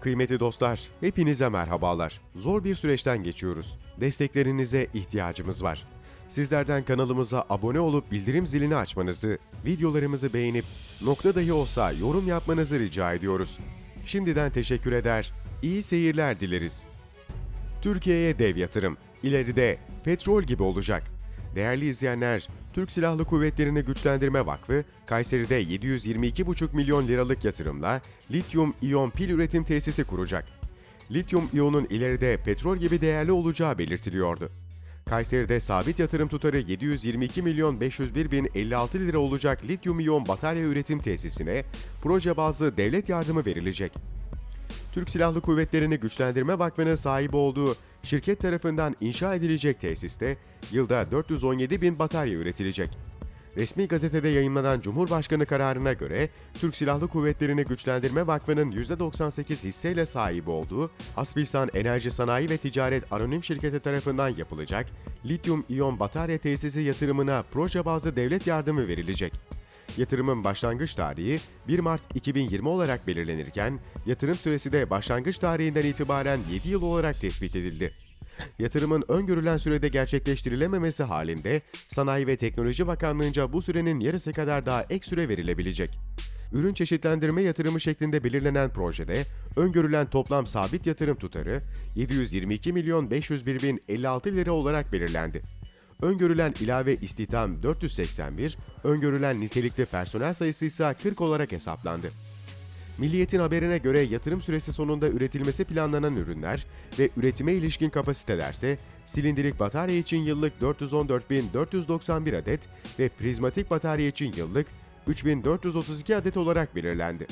Kıymetli dostlar, hepinize merhabalar. Zor bir süreçten geçiyoruz. Desteklerinize ihtiyacımız var. Sizlerden kanalımıza abone olup bildirim zilini açmanızı, videolarımızı beğenip nokta dahi olsa yorum yapmanızı rica ediyoruz. Şimdiden teşekkür eder, iyi seyirler dileriz. Türkiye'ye dev yatırım. İleride petrol gibi olacak. Değerli izleyenler, Türk Silahlı Kuvvetleri'ni Güçlendirme Vakfı, Kayseri'de 722,5 milyon liralık yatırımla lityum iyon pil üretim tesisi kuracak. Lityum iyonun ileride petrol gibi değerli olacağı belirtiliyordu. Kayseri'de sabit yatırım tutarı 722 milyon 501 bin 56 lira olacak lityum iyon batarya üretim tesisine proje bazlı devlet yardımı verilecek. Türk Silahlı Kuvvetleri'ni Güçlendirme Vakfı'nın sahibi olduğu şirket tarafından inşa edilecek tesiste yılda 417 bin batarya üretilecek. Resmi gazetede yayınlanan Cumhurbaşkanı kararına göre Türk Silahlı Kuvvetleri'ni Güçlendirme Vakfı'nın %98 hisseyle sahibi olduğu Aspilsan Enerji Sanayi ve Ticaret Anonim Şirketi tarafından yapılacak lityum iyon batarya tesisi yatırımına proje bazlı devlet yardımı verilecek. Yatırımın başlangıç tarihi 1 Mart 2020 olarak belirlenirken, yatırım süresi de başlangıç tarihinden itibaren 7 yıl olarak tespit edildi. Yatırımın öngörülen sürede gerçekleştirilememesi halinde Sanayi ve Teknoloji Bakanlığı'nca bu sürenin yarısı kadar daha ek süre verilebilecek. Ürün çeşitlendirme yatırımı şeklinde belirlenen projede öngörülen toplam sabit yatırım tutarı 722 milyon 501 bin 56 lira olarak belirlendi. Öngörülen ilave istihdam 481, öngörülen nitelikli personel sayısı ise 40 olarak hesaplandı. Milliyetin haberine göre yatırım süresi sonunda üretilmesi planlanan ürünler ve üretime ilişkin kapasitelerse silindirik batarya için yıllık 414.491 adet ve prizmatik batarya için yıllık 3.432 adet olarak belirlendi.